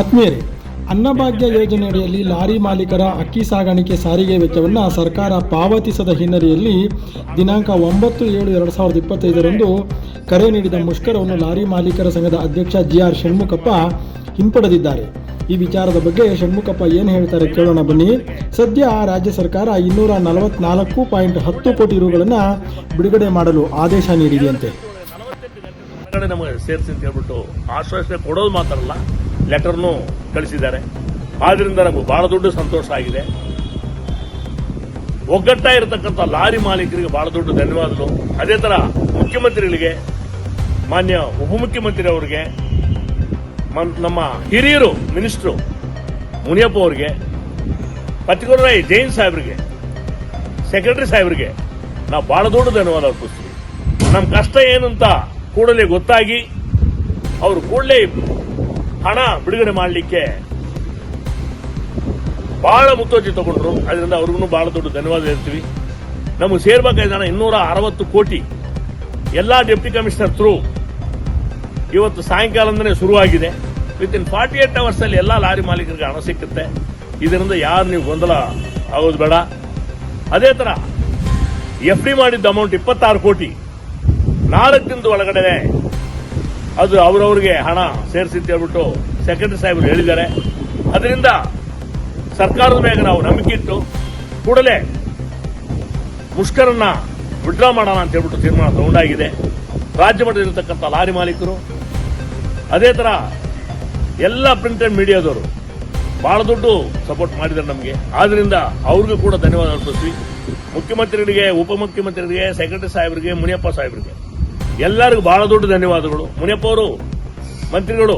ಆತ್ಮೀಯರೇ ಅನ್ನಭಾಗ್ಯ ಯೋಜನೆಯಡಿಯಲ್ಲಿ ಲಾರಿ ಮಾಲೀಕರ ಅಕ್ಕಿ ಸಾಗಾಣಿಕೆ ಸಾರಿಗೆ ವೆಚ್ಚವನ್ನು ಸರ್ಕಾರ ಪಾವತಿಸದ ಹಿನ್ನೆಲೆಯಲ್ಲಿ ದಿನಾಂಕ ಒಂಬತ್ತು ಏಳು ಎರಡು ಸಾವಿರದ ಇಪ್ಪತ್ತೈದರಂದು ಕರೆ ನೀಡಿದ ಮುಷ್ಕರವನ್ನು ಲಾರಿ ಮಾಲೀಕರ ಸಂಘದ ಅಧ್ಯಕ್ಷ ಜಿ ಆರ್ ಷಣ್ಮುಖಪ್ಪ ಹಿಂಪಡೆದಿದ್ದಾರೆ ಈ ವಿಚಾರದ ಬಗ್ಗೆ ಷಣ್ಮುಖಪ್ಪ ಏನು ಹೇಳ್ತಾರೆ ಕೇಳೋಣ ಬನ್ನಿ ಸದ್ಯ ರಾಜ್ಯ ಸರ್ಕಾರ ಇನ್ನೂರ ನಲವತ್ನಾಲ್ಕು ಪಾಯಿಂಟ್ ಹತ್ತು ಕೋಟಿ ರುಗಳನ್ನು ಬಿಡುಗಡೆ ಮಾಡಲು ಆದೇಶ ನೀಡಿದೆಯಂತೆ ನಮಗೆ ಕೊಡೋದು ಮಾತ್ರ ಅಲ್ಲ ಲೆಟರ್ನು ಕಳಿಸಿದ್ದಾರೆ. ಆದ್ರಿಂದ ನಮಗೆ ಬಹಳ ದೊಡ್ಡ ಸಂತೋಷ ಆಗಿದೆ. ಒಗ್ಗಟ್ಟಾ ಇರತಕ್ಕಂಥ ಲಾರಿ ಮಾಲೀಕರಿಗೆ ಬಹಳ ದೊಡ್ಡ ಧನ್ಯವಾದಗಳು. ಅದೇ ತರ ಮುಖ್ಯಮಂತ್ರಿಗಳಿಗೆ, ಮಾನ್ಯ ಉಪಮುಖ್ಯಮಂತ್ರಿ ಅವರಿಗೆ ನಮ್ಮ ಹಿರಿಯರು ಮಿನಿಸ್ಟ್ರು ಮುನಿಯಪ್ಪ ಅವರಿಗೆ ಪತಿಕೊರೈ ಜೈನ್ ಸಾಹೇಬ್ರಿಗೆ, ಸೆಕ್ರೆಟರಿ ಸಾಹೇಬ್ರಿಗೆ ನಾವು ಬಹಳ ದೊಡ್ಡ ಧನ್ಯವಾದ ಅರ್ಪಿಸ್ತೀವಿ. ನಮ್ಮ ಕಷ್ಟ ಏನಂತ ಕೂಡಲೇ ಗೊತ್ತಾಗಿ, ಅವರು ಕೂಡಲೇ ಹಣ ಬಿಡುಗಡೆ ಮಾಡಲಿಕ್ಕೆ ಬಹಳ ಮುತುವರ್ಜಿ ತಗೊಂಡ್ರು. ಅದರಿಂದ ಅವ್ರಿಗೂ ಬಹಳ ದೊಡ್ಡ ಧನ್ಯವಾದ ಹೇಳ್ತೀವಿ. ನಮಗೆ ಸೇರ್ಬೇಕಾದ ಹಣ ಇನ್ನೂರ ಅರವತ್ತು ಕೋಟಿ ಎಲ್ಲಾ ಡೆಪ್ಟಿ ಕಮಿಷನರ್ ಥ್ರೂ ಇವತ್ತು ಸಾಯಂಕಾಲದಿಂದನೇ ಶುರುವಾಗಿದೆ. Within forty eight hours ಅಲ್ಲಿ ಎಲ್ಲಾ ಲಾರಿ ಮಾಲೀಕರಿಗೆ ಹಣ ಸಿಕ್ಕುತ್ತೆ. ಇದರಿಂದ ಯಾರು ನೀವು ಗೊಂದಲ ಆಗೋದು ಬೇಡ. ಅದೇ ತರ ಎಫ್ ಡಿ ಮಾಡಿದ್ದ ಅಮೌಂಟ್ ಇಪ್ಪತ್ತಾರು ಕೋಟಿ. ನಾಲ್ಕು ದಿನದ ಒಳಗಡೆ ಅದು ಅವರವರಿಗೆ ಹಣ ಸೇರಿಸಿ ಅಂತ ಹೇಳ್ಬಿಟ್ಟು ಸೆಕ್ರೆಟರಿ ಸಾಹೇಬರು ಹೇಳಿದ್ದಾರೆ. ಅದರಿಂದ ಸರ್ಕಾರದ ಮೇಲೆ ನಾವು ನಂಬಿಕೆ ಇಟ್ಟು ಕೂಡಲೇ ಮುಷ್ಕರನ್ನ ವಿಡ್ರಾ ಮಾಡೋಣ ಅಂತ ಹೇಳ್ಬಿಟ್ಟು ತೀರ್ಮಾನ ತಗೊಂಡಾಗಿದೆ. ರಾಜ್ಯ ಮಟ್ಟದಲ್ಲಿರ್ತಕ್ಕಂಥ ಲಾರಿ ಮಾಲೀಕರು, ಅದೇ ತರ ಎಲ್ಲ ಪ್ರಿಂಟೆಡ್ ಮೀಡಿಯಾದವರು ಬಹಳ ದೊಡ್ಡ ಸಪೋರ್ಟ್ ಮಾಡಿದ್ದಾರೆ ನಮಗೆ. ಆದ್ರಿಂದ ಅವ್ರಿಗೂ ಕೂಡ ಧನ್ಯವಾದ ಅರ್ಪಿಸ್ತೀವಿ. ಮುಖ್ಯಮಂತ್ರಿಗಳಿಗೆ, ಉಪಮುಖ್ಯಮಂತ್ರಿಗಳಿಗೆ ಸೆಕ್ರೆಟರಿ ಸಾಹೇಬರಿಗೆ, ಮುನಿಯಪ್ಪ ಸಾಹೇಬರಿಗೆ. ಎಲ್ಲರಿಗೂ ಬಹಳ ದೊಡ್ಡ ಧನ್ಯವಾದಗಳು. ಮುನಿಯಪ್ಪ ಅವರು, ಮಂತ್ರಿಗಳು,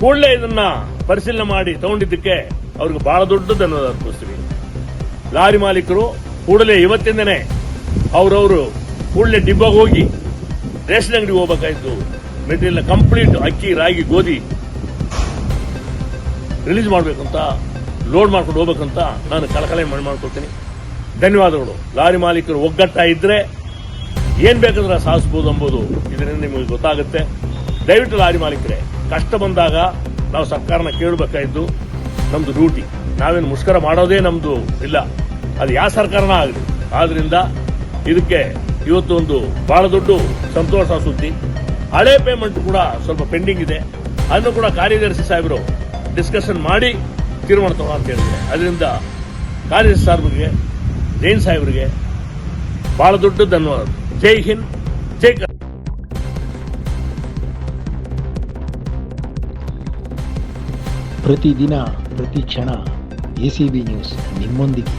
ಕೂಡಲೇ ಇದನ್ನ ಪರಿಶೀಲನೆ ಮಾಡಿ ತಗೊಂಡಿದ್ದಕ್ಕೆ ಅವ್ರಿಗೆ ಬಹಳ ದೊಡ್ಡ ಧನ್ಯವಾದ ಅರ್ಪಿಸ್ತೀವಿ. ಲಾರಿ ಮಾಲೀಕರು ಕೂಡಲೇ ಇವತ್ತಿಂದನೇ ಅವರವರು ಕೂಡಲೇ ಡಿಬ್ಬಾಗ ಹೋಗಿ ರೇಷನ್ ಅಂಗಡಿಗೆ ಹೋಗಬೇಕಾಯಿತು. ಮೆಟೀರಿಯಲ್ ಕಂಪ್ಲೀಟ್ ಅಕ್ಕಿ, ರಾಗಿ, ಗೋಧಿ ರಿಲೀಸ್ ಮಾಡಬೇಕಂತ, ಲೋಡ್ ಮಾಡ್ಕೊಂಡು ಹೋಗ್ಬೇಕಂತ ನಾನು ಕಳಕಳೆ ಮಾಡಿ ಮಾಡ್ಕೊಳ್ತೀನಿ. ಧನ್ಯವಾದಗಳು. ಲಾರಿ ಮಾಲೀಕರು ಒಗ್ಗಟ್ಟ ಇದ್ರೆ ಏನ್ ಬೇಕಂದ್ರೆ ಸಾಧಿಸ್ಬೋದು ಎಂಬುದು ಇದರಿಂದ ನಿಮಗೆ ಗೊತ್ತಾಗುತ್ತೆ. ದಯವಿಟ್ಟು ಲಾರಿ ಮಾಲೀಕರೆ, ಕಷ್ಟ ಬಂದಾಗ ನಾವು ಸರ್ಕಾರನ ಕೇಳಬೇಕಾಯ್ತು ನಮ್ಮದು ಡ್ಯೂಟಿ. ನಾವೇನು ಮುಷ್ಕರ ಮಾಡೋದೇ ನಮ್ಮದು ಇಲ್ಲ. ಅದು ಯಾವ ಸರ್ಕಾರನ ಆಗಲಿ. ಆದ್ರಿಂದ ಇದಕ್ಕೆ ಇವತ್ತು ಒಂದು ಬಹಳ ದೊಡ್ಡ ಸಂತೋಷ ಸುದ್ದಿ. ಹಳೆ ಪೇಮೆಂಟ್ ಕೂಡ ಸ್ವಲ್ಪ ಪೆಂಡಿಂಗ್ ಇದೆ. ಅದನ್ನು ಕೂಡ ಕಾರ್ಯದರ್ಶಿ ಸಾಹೇಬರು ಡಿಸ್ಕಷನ್ ಮಾಡಿ ತೀರ್ಮಾನ ತಗೋ ಅಂತ ಹೇಳಿದ್ರೆ. ಅದರಿಂದ ಕಾರ್ಯದರ್ಶಿ ಸಾಹೇಬರಿಗೆ, ಜೈನ್ ಸಾಹೇಬರಿಗೆ ಬಹಳ ದೊಡ್ಡ ಧನ್ಯವಾದ జై హింద్ జై ప్రతిదిన ప్రతి క్షణ ఏసీబీ న్యూస్ నిమ్మొందికి